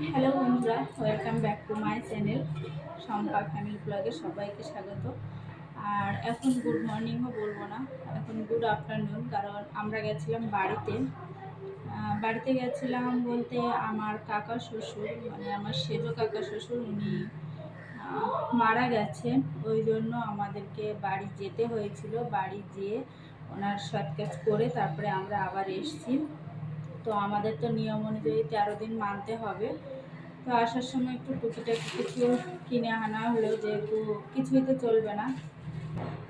Hello বন্ধুরা welcome back to my channel Shampa family ব্লগে সবাইকে স্বাগত। আর এখন গুড মর্নিংও বলব না, এখন গুড আফটারনুন কারণ আমরা গেছিলাম বাড়িতে। বাড়িতে গেছিলাম বলতে আমার কাকা শ্বশুর মানে আমার সেজো কাকা শ্বশুর, উনি মারা গেছেন ওই জন্য আমাদেরকে বাড়ি যেতে হয়েছিল, বাড়ি যেয়ে ওনার সৎ কাজ করে তারপরে আমরা আবার এসেছি। তো আমাদের তো নিয়ম অনুযায়ী তেরো দিন মানতে হবে। তো আসার সময় একটু টুকিটাকি কিছু কিনে আনা হলো যেহেতু কিছুই তো চলবে না।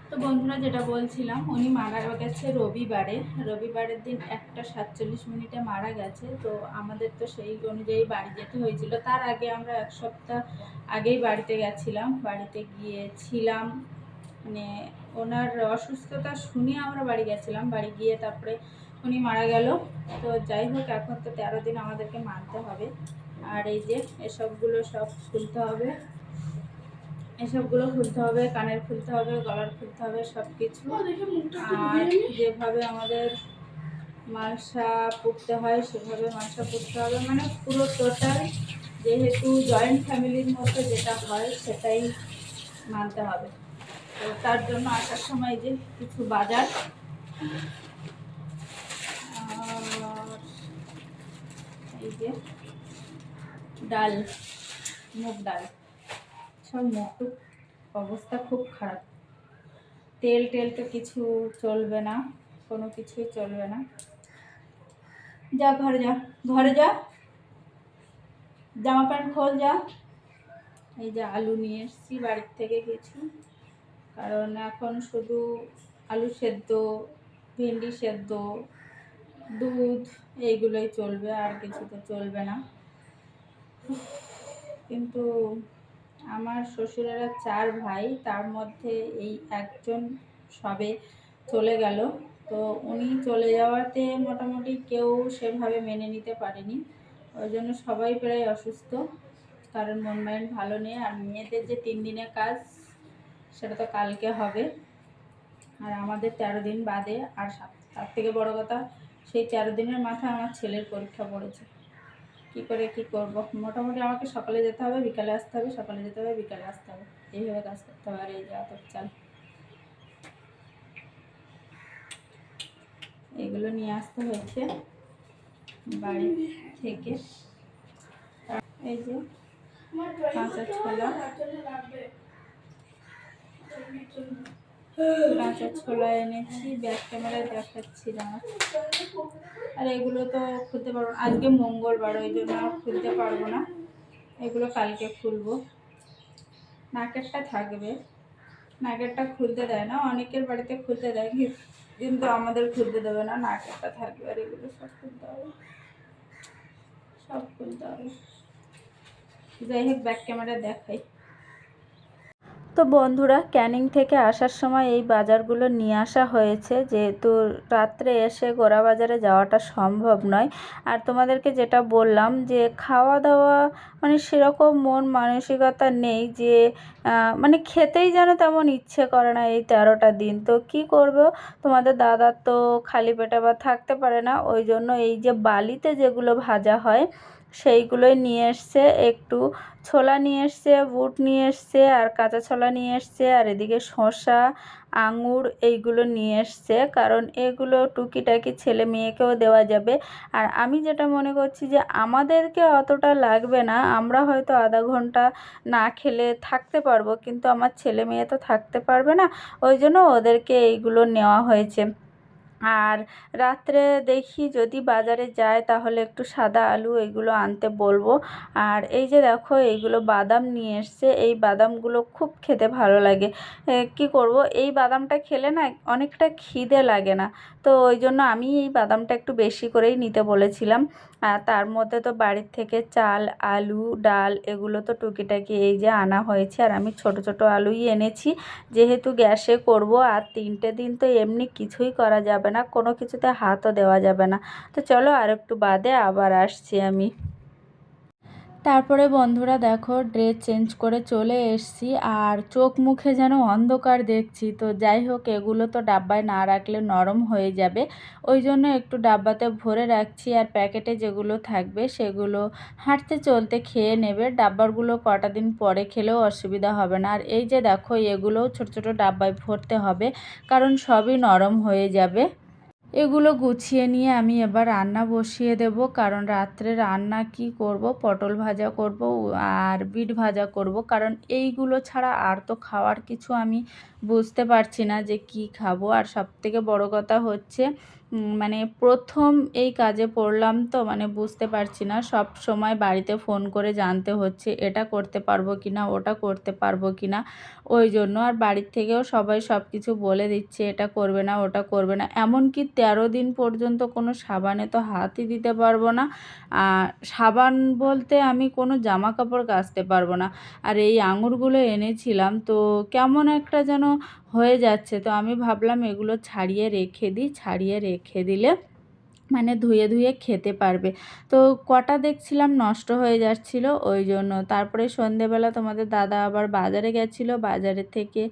তো বন্ধুরা যেটা বলছিলাম, উনি মারা গেছে রবিবারে। রবিবারের দিন একটা সাতচল্লিশ মিনিটে মারা গেছে। তো আমাদের তো সেই অনুযায়ী বাড়ি যেতে হয়েছিল। তার আগে আমরা এক সপ্তাহ আগেই বাড়িতে গেছিলাম। বাড়িতে গিয়েছিলাম। মানে ওনার অসুস্থতা শুনে আমরা বাড়ি গেছিলাম। বাড়ি গিয়ে তারপরে উনি মারা গেল। তো যাই হোক এখন তো তেরো দিন আমাদেরকে মানতে হবে। আর এই যে এসবগুলো সব খুলতে হবে। এসবগুলো খুলতে হবে কানের খুলতে হবে গলার খুলতে হবে সব কিছু আর যেভাবে আমাদের মালসা পুড়তে হয় সেভাবে মালসা পুড়তে হবে। মানে পুরো টোটাল যেহেতু জয়েন্ট ফ্যামিলির মতো যেটা হয় সেটাই মানতে হবে। তো তার জন্য আসার সময় যে কিছু বাজার আর এই যে ডাল, মুগ ডাল। সব মুখ অবস্থা খুব খারাপ। তেল টেল তো কিছু চলবে না, কোনো কিছুই চলবে না। যা, ঘরে যা ঘরে যা। জামা প্যান্ট খোল, যা। এই যে আলু নিয়ে এসেছি, বাড়ির থেকে কিছু। কারণ এখন শুধু আলু সেদ্ধ, ভেন্ডি সেদ্ধ দুধ, এইগুলোই চলবে, আর কিছু তো চলবে না। কিন্তু আমার শ্বশুরেরা চার ভাই, তার মধ্যে এই একজন সবে চলে গেল। তো উনি চলে যাওয়াতে মোটামুটি কেউ সেভাবে মেনে নিতে পারেনি। ওই জন্য সবাই প্রায় অসুস্থ। কারণ মন মাইন্ড ভালো নেই। আর মেয়েদের যে তিন দিনের কাজ, সেটা তো কালকে হবে। আর আমাদের তেরো দিন বাদে। আর তার থেকে বড় কথা সেই তেরো দিনের মাথায় আমার ছেলের পরীক্ষা পড়েছে। কি করে কি করব? মোটামুটি আমাকে সকালে যেতে হবে, বিকালে আসতে হবে, সকালে যেতে হবে, বিকালে আসতে হবে। এইভাবে কাজ করতে হবে আর এই যে চাল। এগুলো নিয়ে আসতে হয়েছে বাড়ি থেকে। এই যে কাঁচা ছোলা কাঁচা ছোলা এনেছি, ব্যাক ক্যামেরায় দেখাচ্ছি দাঁড়া আর এগুলো তো খুলতে পারব না। আজকে মঙ্গলবার, ওই জন্য খুলতে পারব না। এগুলো কালকে খুলবো। নাকেরটা থাকবে। নাকেরটা খুলতে দেয় না, অনেকের বাড়িতে খুলতে দেয় কিন্তু আমাদের খুলতে দেবে না। নাকেরটা থাকবে আর এগুলো সব খুলতে হবে। সব খুলতে হবে। যাই হোক, ব্যাক ক্যামেরা দেখাই। তো বন্ধুরা, ক্যানিং থেকে আসার সময় এই বাজারগুলো নিয়ে আসা হয়েছে। যেহেতু রাত্রে এসে গোড়া বাজারে যাওয়াটা সম্ভব নয়। আর তোমাদেরকে যেটা বললাম যে খাওয়া দাওয়া মানে সেরকম মন মানসিকতা নেই যে মানে খেতেই যেন তেমন ইচ্ছে করে না এই তেরোটা দিন। তো কি করব? তোমাদের দাদার তো খালি পেটে আবার থাকতে পারে না। ওই জন্য এই যে বালিতে যেগুলো ভাজা হয় সেইগুলোই নিয়ে এসছে, একটু ছোলা নিয়ে এসছে, বুট নিয়ে এসছে, আর কাঁচা ছোলা নিয়ে এসছে, আর এদিকে শসা, আঙুর এইগুলো নিয়ে এসছে, কারণ এগুলো টুকিটাকি ছেলে মেয়েকেও দেওয়া যাবে। আর আমি যেটা মনে করছি যে আমাদেরকে অতটা লাগবে না, আমরা হয়তো আধা ঘণ্টা না খেলে থাকতে পারব, কিন্তু আমার ছেলে মেয়ে তো থাকতে পারবে না, ওই জন্য ওদেরকে এইগুলো নেওয়া হয়েছে। আর রাত্রে দেখি যদি বাজারে যায় তাহলে একটু সাদা আলু এগুলো আনতে বলব। আর এই যে দেখো, এইগুলো বাদাম নিয়ে এসছে। এই বাদামগুলো খুব খেতে ভালো লাগে। কি করব? এই বাদামটা খেলে না অনেকটা খিদে লাগে না। তো ওই জন্য আমি এই বাদামটা একটু বেশি করেই নিতে বলেছিলাম। আর তার মধ্যে তো বাড়ির থেকে চাল, আলু, ডাল এগুলো তো টুকিটাকি এই যে আনা হয়েছে। আর আমি ছোট ছোট আলুই এনেছি। যেহেতু গ্যাসে করব, আর তিনটে দিন তো এমনি কিছুই করা যাবে না, কোনো কিছুতে হাতও দেওয়া যাবে না। তো চলো আর একটু বাদে আবার আসছি আমি। তারপরে বন্ধুরা দেখো ড্রেস চেঞ্জ করে চলে এসেছি আর চোখ মুখে যেন অন্ধকার দেখছি। তো যাই হোক, এগুলো তো ডাব্বায় না রাখলে নরম হয়ে যাবে। ওই জন্য একটু ডাব্বাতে ভরে রাখছি আর প্যাকেটে যেগুলো থাকবে সেগুলো হাঁটতে চলতে খেয়ে নেবে। ডাব্বারগুলো কটা দিন পরে খেলেও অসুবিধা হবে না। আর এই যে দেখো, এগুলোও ছোট ছোট ডাব্বায় ভরতে হবে, কারণ সবই নরম হয়ে যাবে। এগুলো গুছিয়ে নিয়ে আমি এবার রান্না বসিয়ে দেব, কারণ রাত্রে রান্না কি করব, পটল ভাজা করব আর বিট ভাজা করব, কারণ এইগুলো ছাড়া আর তো খাওয়ার কিছু আমি বুঝতে পারছি না যে কি খাব। আর সবথেকে বড় কথা হচ্ছে মানে প্রথম এই কাজে পড়লাম তো মানে বুঝতে পারছি না। সব সময় বাড়িতে ফোন করে জানতে হচ্ছে, এটা করতে পারব কি না ওটা করতে পারব কি না ওই জন্য আর বাড়ির থেকেও সবাই সব কিছু বলে দিচ্ছে, এটা করবে না, ওটা করবে না। এমনকি তেরো দিন পর্যন্ত কোনো সাবানে তো হাতই দিতে পারব না। সাবান বলতে আমি কোনো জামা কাপড় কাচতে পারব না। আর এই আঙুরগুলো এনেছিলাম, তো কেমন একটা যেন হয়ে যাচ্ছে। তো আমি ভাবলাম এগুলো ছাড়িয়ে রেখে দিই, ছাড়িয়ে রেখে দিলে মানে ধুয়ে ধুয়ে খেতে পারবে। তো কটা দেখছিলাম নষ্ট হয়ে যাচ্ছিল ওই জন্য। তারপরে সন্ধেবেলা তোমাদের দাদা আবার বাজারে গেছিল। বাজারের থেকে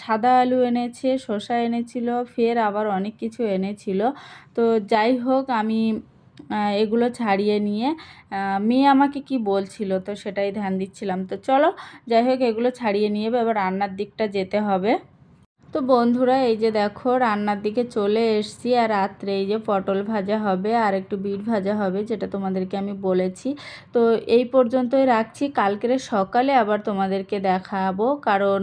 সাদা আলু এনেছে, শসা এনেছিল, ফের আবার অনেক কিছু এনেছিল। তো যাই হোক আমি এগুলো ছাড়িয়ে নিয়ে মেয়ে আমাকে কি বলছিল তো সেটাই ধ্যান দিচ্ছিলাম। তো চলো যাই হোক এগুলো ছাড়িয়ে নিয়ে এবার রান্নার দিকটা যেতে হবে। তো বন্ধুরা, এই যে দেখো, রান্নার দিকে চলে এসছি। আর রাত্রে এই যে পটল ভাজা হবে আর একটু বিট ভাজা হবে, যেটা তোমাদেরকে আমি বলেছি। তো এই পর্যন্তই রাখছি। কালকের সকালে আবার তোমাদেরকে দেখাবো, কারণ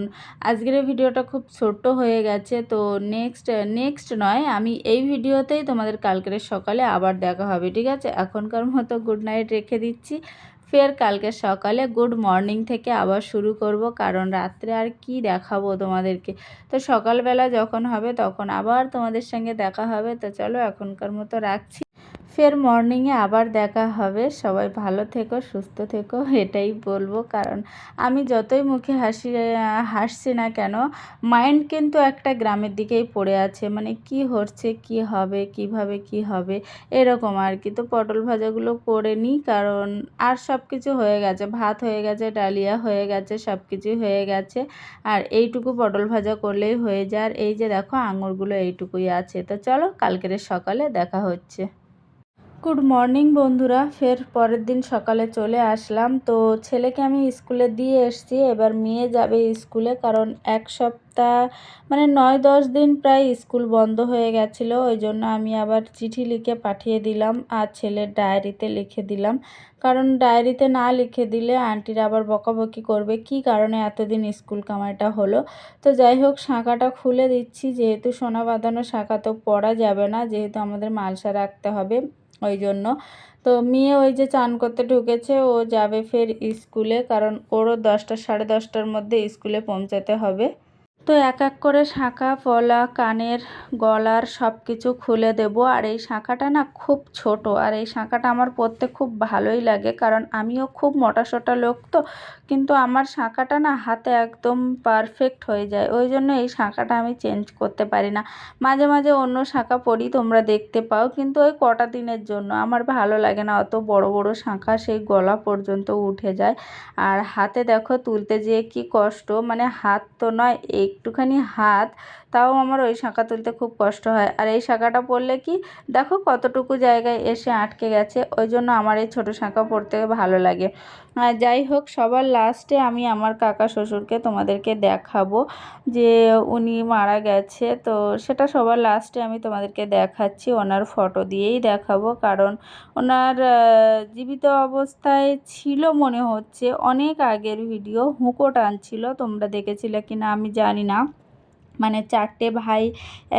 আজকের ভিডিওটা খুব ছোট্ট হয়ে গেছে। তো নেক্সট নেক্সট নয়, আমি এই ভিডিওতেই তোমাদের কালকের সকালে আবার দেখা হবে, ঠিক আছে? এখনকার মতো গুড নাইট রেখে দিচ্ছি। ফের কালকে সকালে গুড মর্নিং থেকে আবার শুরু করব, কারণ রাত্রে আর কি দেখাবো তোমাদেরকে? তো সকালবেলা যখন হবে তখন আবার তোমাদের সঙ্গে দেখা হবে। তো চলো এখনকার মতো রাখছি। ফের মর্নিংয়ে আবার দেখা হবে। সবাই ভালো থেকো, সুস্থ থেকো, এটাই বলব। কারণ আমি যতই মুখে হাসি, হাসছি না কেন মাইন্ড কিন্তু একটা গ্রামের দিকেই পড়ে আছে। মানে কি হচ্ছে, কি হবে, কীভাবে কি হবে, এরকম আর কি। তো পটল ভাজাগুলো করে নিই, কারণ আর সব কিছু হয়ে গেছে। ভাত হয়ে গেছে, ডালিয়া হয়ে গেছে সব কিছুই হয়ে গেছে। আর এইটুকু পটল ভাজা করলেই হয়ে যায়। আর এই যে দেখো, আঙুরগুলো এইটুকুই আছে। তো চলো, কালকের সকালে দেখা হচ্ছে। গুড মর্নিং বন্ধুরা। ফের পরের দিন সকালে চলে আসলাম। তো ছেলেকে আমি স্কুলে দিয়ে এসেছি। এবার মেয়ে যাবে স্কুলে কারণ এক সপ্তাহ মানে নয়, দশ দিন প্রায় স্কুল বন্ধ হয়ে গেছিল। ওই জন্য আমি আবার চিঠি লিখে পাঠিয়ে দিলাম আর ছেলের ডায়েরিতে লিখে দিলাম। কারণ ডায়েরিতে না লিখে দিলে আন্টিরা আবার বকাবকি করবে। কি কারণে এতদিন স্কুল কামাইটা হলো? তো যাই হোক, শাঁখাটা খুলে দিচ্ছি। যেহেতু সোনা বাঁধানো শাঁখা তো পরা যাবে না, যেহেতু আমাদের মালসা রাখতে হবে। ওই জন্য তো মেয়ে ওই যে চান করতে ঢুকেছে, ও যাবে ফের স্কুলে, কারণ ওরও দশটা, সাড়ে দশটার মধ্যে স্কুলে পৌঁছাতে হবে। তো এক এক করে শাঁখা পলা কানের গলার সব কিছু খুলে দেব। আর এই শাঁখাটা না খুব ছোট, আর এই শাঁখাটা আমার পরতে খুব ভালোই লাগে, কারণ আমিও খুব মোটা সোটা লোক তো, কিন্তু আমার শাঁখাটা না হাতে একদম পারফেক্ট হয়ে যায়। ওই জন্য এই শাঁখাটা আমি চেঞ্জ করতে পারি না। মাঝে মাঝে অন্য শাঁখা পরি, তোমরা দেখতে পাও, কিন্তু ওই কটা দিনের জন্য। আমার ভালো লাগে না অত বড় বড় শাঁখা, সেই গলা পর্যন্ত উঠে যায়। আর হাতে দেখো তুলতে যেয়ে কি কষ্ট মানে হাত তো নয় একটুখানি হাত, তাও আমার ওই শাঁখা তুলতে খুব কষ্ট হয়। আর এই শাঁখাটা পরলে কি, দেখো কতটুকু জায়গায় এসে আটকে গেছে, ওই জন্য আমার এই ছোটো শাঁখা পরতে ভালো লাগে। যাই হোক, সবার লাস্টে আমি আমার কাকা শ্বশুরকে তোমাদেরকে দেখাবো যে উনি মারা গেছে। তো সেটা সবার লাস্টে আমি তোমাদেরকে দেখাচ্ছি, ওনার ফটো দিয়েই দেখাবো। কারণ ওনার জীবিত অবস্থায় ছিল মনে হচ্ছে, অনেক আগের ভিডিও হুঁকো টানছিল, তোমরা দেখেছিলে কি না আমি জানি না মানে চারটে ভাই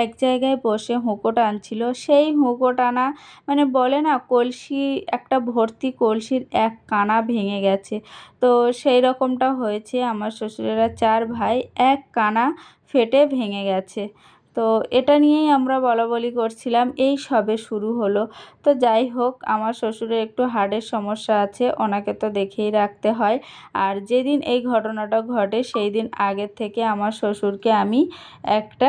এক জায়গায় বসে হুঁকো টানছিল। সেই হুঁকো টানা মানে বলে না, কলসি, একটা ভর্তি কলসির এক কানা ভেঙে গেছে। তো সেই রকমটা হয়েছে আমার শ্বশুরেরা চার ভাই, এক কানা ফেটে ভেঙে গেছে। তো এটা নিয়েই আমরা বলা বলি করছিলাম, এই সবে শুরু হলো। তো যাই হোক, আমার শ্বশুরের একটু হার্টের সমস্যা আছে, ওনাকে তো দেখেই রাখতে হয়। আর যেদিন এই ঘটনাটা ঘটে, সেই দিন আগের থেকে আমার শ্বশুরকে আমি একটা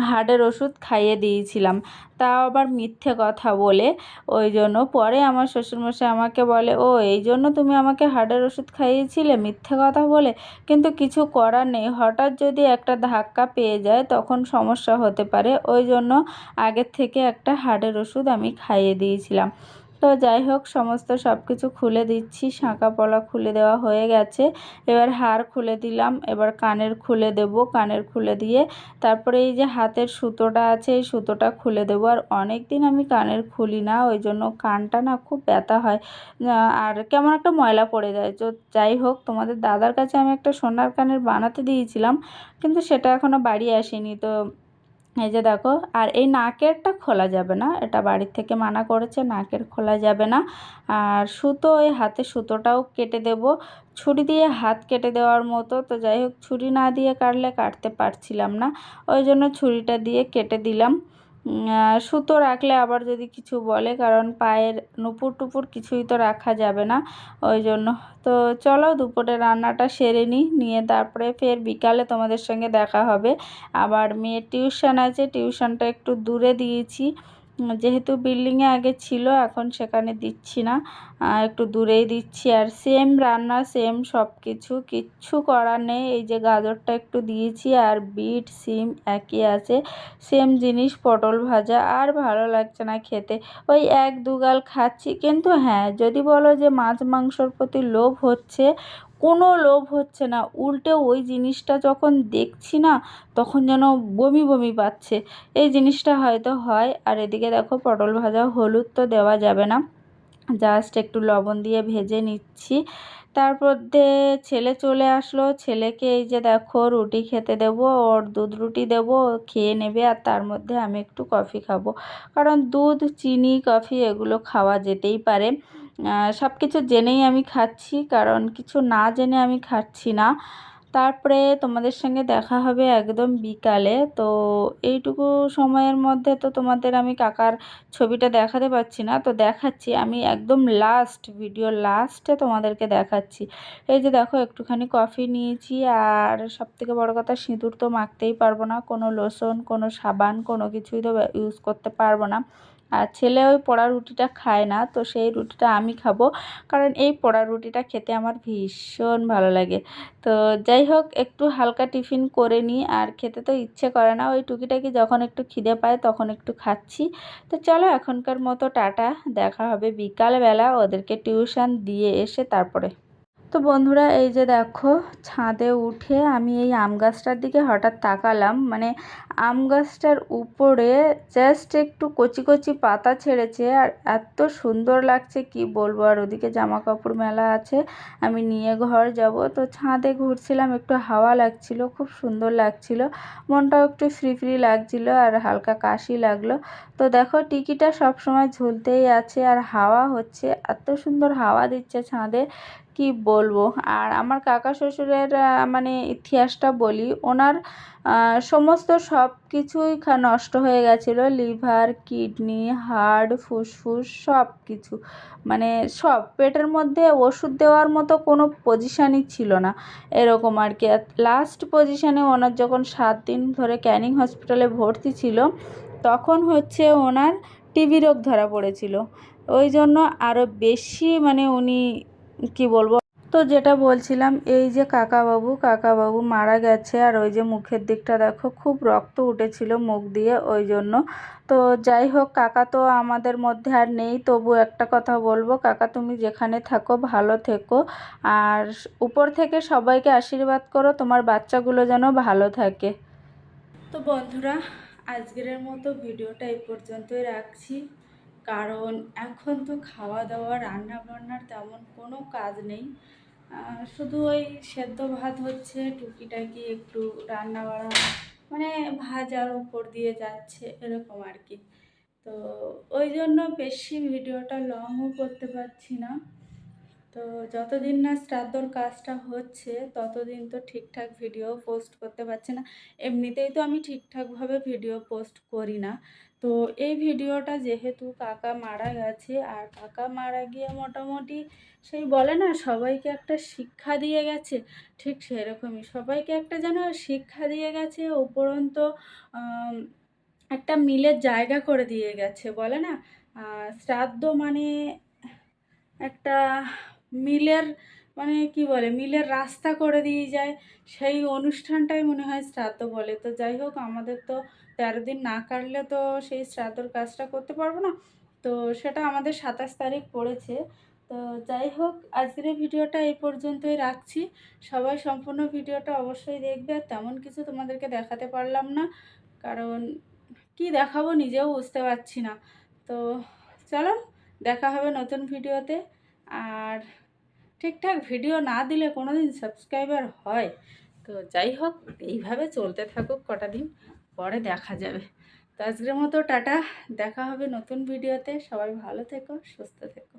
হার্টের ওষুধ খাইয়ে দিয়েছিলাম। তাও আবার মিথ্যে কথা বলে ওই জন্য পরে আমার শ্বশুরমশাই আমাকে বলে, ও, এই জন্য তুমি আমাকে হার্টের ওষুধ খাইয়েছিলে, মিথ্যে কথা বলে। কিন্তু কিছু করার নেই। হঠাৎ যদি একটা ধাক্কা পেয়ে যায়, তখন সমস্যা হতে পারে। ওই জন্য আগের থেকে একটা হার্টের ওষুধ আমি খাইয়ে দিয়েছিলাম। তো যাই হোক, সমস্ত সব কিছু খুলে দিচ্ছি। শাঁকা পলা খুলে দেওয়া হয়ে গেছে। এবার হার খুলে দিলাম। এবার কানের খুলে দেব। কানের খুলে দিয়ে তারপরে এই যে হাতের সুতোটা আছে, এই সুতোটা খুলে দেবো। আর অনেক দিন আমি কানের খুলি না, ওই জন্য কানটা না খুব ব্যথা হয়। আর কেমন একটা ময়লা পড়ে যায়। তো যাই হোক, তোমাদের দাদার কাছে আমি একটা সোনার কানের বানাতে দিয়েছিলাম, কিন্তু সেটা এখনও বাড়ি আসেনি। তো এই যে দেখো, আর এই নাকেরটা খোলা যাবে না। এটা বাড়ির থেকে মানা করেছে, নাকের খোলা যাবে না। আর সুতো ওই হাতে সুতোটাও কেটে দেব। ছুরি দিয়ে হাত কেটে দেওয়ার মতো। তো যাই হোক, ছুরি না দিয়ে কাটলে কাটতে পারছিলাম না। ওই জন্য ছুরিটা দিয়ে কেটে দিলাম। সুতো রাখলে আবার যদি কিছু বলে, কারণ পায়ের নুপুর টুপুর কিছুই তো রাখা যাবে না, ওই জন্য। তো চলো দুপুরে রান্নাটা সেরে নিই, নিয়ে তারপরে ফের বিকালে তোমাদের সঙ্গে দেখা হবে। আবার মেয়ের টিউশন আছে, টিউশনটা একটু দূরে দিয়েছি। যেহেতু বিল্ডিংয়ে আগে ছিল, এখন সেখানে দিচ্ছি না। একটু দূরেই দিচ্ছি। আর সেম রান্না সেম সব কিছু কিচ্ছু করার নেই। এই যে গাজরটা একটু দিয়েছি, আর বিট, সিম একই আছে। সেম জিনিস, পটল ভাজা, আর ভালো লাগছে না খেতে। ওই এক দুগাল খাচ্ছি। কিন্তু হ্যাঁ যদি বলো যে মাছ, মাংসর প্রতি লোভ হচ্ছে কোনো লোভ হচ্ছে না। উল্টে ওই জিনিসটা যখন দেখছি না, তখন যেন বমি বমি পাচ্ছে। এই জিনিসটা হয়তো হয়। আর এদিকে দেখো পটল ভাজা, হলুদ তো দেওয়া যাবে না। জাস্ট একটু লবণ দিয়ে ভেজে নিচ্ছি। তারপর ছেলে চলে আসলো। ছেলেকে এই যে দেখো রুটি খেতে দেবো, ওর দুধ রুটি দেবো, খেয়ে নেবে আর তার মধ্যে আমি একটু কফি খাব। কারণ দুধ, চিনি, কফি এগুলো খাওয়া যেতেই পারে। সব কিছু জেনেই আমি খাচ্ছি, কারণ কিছু না জেনে আমি খাচ্ছি না। তারপরে তোমাদের সঙ্গে দেখা হবে একদম বিকালে। তো এইটুকু সময়ের মধ্যে তো তোমাদের আমি কাকার ছবিটা দেখাতে পারছি না। তো দেখাচ্ছি, আমি একদম লাস্ট ভিডিও লাস্টে তোমাদেরকে দেখাচ্ছি। এই যে দেখো, একটুখানি কফি নিয়েছি, আর সবথেকে বড় কথা, সিঁদুর তো মাখতেই পারব না। কোনো লোশন কোনো সাবান, কোনো কিছুই তো ইউজ করতে পারব না। আর ছেলে ওই পোড়া রুটিটা খায় না, তো সেই রুটিটা আমি খাব। কারণ এই পোড়া রুটিটা খেতে আমার ভীষণ ভালো লাগে। তো যাই হোক, একটু হালকা টিফিন করে নিই, আর খেতে তো ইচ্ছে করে না। ওই টুকিটাকি যখন একটু খিদে পায় তখন একটু খাচ্ছি। তো চলো, এখনকার মতো টাটা। দেখা হবে বিকালবেলা। ওদেরকে টিউশন দিয়ে এসে তারপরে। তো বন্ধুরা, এই যে দেখো, ছাদে উঠে আমি এই আম গাছটার দিকে হঠাৎ তাকালাম। মানে আম গাছটার উপরে জাস্ট একটু কচি কচি পাতা ছেড়েছে আর এত সুন্দর লাগছে, কি বলব? আর ওদিকে জামা কাপড় মেলা আছে, আমি নিয়ে ঘর যাব। তো ছাদে ঘুরছিলাম, একটু হাওয়া লাগছিল, খুব সুন্দর লাগছিল। মনটাও একটু ফ্রি ফ্রি লাগছিল আর হালকা কাশি লাগল। তো দেখো, টিকিটা সব সময় ঝুলতেই আছে আর হাওয়া হচ্ছে, এত সুন্দর হাওয়া দিচ্ছে ছাদে। কি বলব? আর আমার কাকা শ্বশুরের মানে ইতিহাসটা বলি, ওনার সমস্ত সব কিছুই নষ্ট হয়ে গেছিল। লিভার, কিডনি হার্ট ফুসফুস সব কিছু মানে সব, পেটের মধ্যে ওষুধ দেওয়ার মতো কোনো পজিশানই ছিল না। এরকম আর কি। লাস্ট পজিশানে ওনার যখন সাত দিন ধরে ক্যানিং হসপিটালে ভর্তি ছিল, তখন হচ্ছে ওনার টিবি রোগ ধরা পড়েছিল। ওই জন্য আরও বেশি মানে উনি কি বলব? তো যেটা বলছিলাম, এই যে কাকাবাবু কাকাবাবু মারা গেছে আর ওই যে মুখের দিকটা দেখো, খুব রক্ত উঠেছিল মুখ দিয়ে ওই জন্য। তো যাই হোক, কাকা তো আমাদের মধ্যে আর নেই, তবু একটা কথা বলব, কাকা তুমি যেখানে থাকো, ভালো থেকো। আর উপর থেকে সবাইকে আশীর্বাদ করো, তোমার বাচ্চাগুলো যেন ভালো থাকে। তো বন্ধুরা, আজকের মতো ভিডিওটা এই পর্যন্তই রাখছি। কারণ এখন তো খাওয়া দাওয়া রান্না বান্নার তেমন কোনো কাজ নেই। শুধু ওই সেদ্ধ ভাত হচ্ছে, টুকিটাকি একটু রান্না বাড়া মানে ভাজার উপর দিয়ে যাচ্ছে, এরকম আর কি। তো ওই জন্য বেশি ভিডিওটা লংও করতে পারছি না। তো যতদিন না শ্রাদ্ধর কাজটা হচ্ছে, ততদিন তো ঠিকঠাক ভিডিও পোস্ট করতে পারছি না। এমনিতেই তো আমি ঠিকঠাকভাবে ভিডিও পোস্ট করি না। তো এই ভিডিওটা যেহেতু কাকা মারা গেছে, আর কাকা মারা গিয়ে মোটামুটি সেই বলে না, সবাইকে একটা শিক্ষা দিয়ে গেছে। ঠিক সেরকমই, সবাইকে একটা যেন শিক্ষা দিয়ে গেছে, উপরন্ত একটা মিলের জায়গা করে দিয়ে গেছে, বলে না? শ্রাদ্ধ মানে একটা মিলের মানে কি বলে, মিলের রাস্তা করে দিয়ে যায়। সেই অনুষ্ঠানটাই মনে হয় শ্রাদ্ধ বলে। তো যাই হোক, আমাদের তো তেরো দিন না কাটলে তো সেই শ্রাদ্ধর কাজটা করতে পারব না। তো সেটা আমাদের সাতাশ তারিখ পড়েছে। তো যাই হোক, আজকের ভিডিওটা এই পর্যন্তই রাখছি। সবাই সম্পূর্ণ ভিডিওটা অবশ্যই দেখবে। আর তেমন কিছু তোমাদেরকে দেখাতে পারলাম না। কারণ কি দেখাবো নিজেও বুঝতে পারছি না। তো চলো, দেখা হবে নতুন ভিডিওতে। আর ঠিকঠাক ভিডিও না দিলে কোনো দিন সাবস্ক্রাইবার হয়। তো যাই হোক, এইভাবে চলতে থাকুক কটা দিন। পরে দেখা যাবে। তো আজকের মতো টাটা, দেখা হবে নতুন ভিডিওতে সবাই ভালো থেকো, সুস্থ থেকো।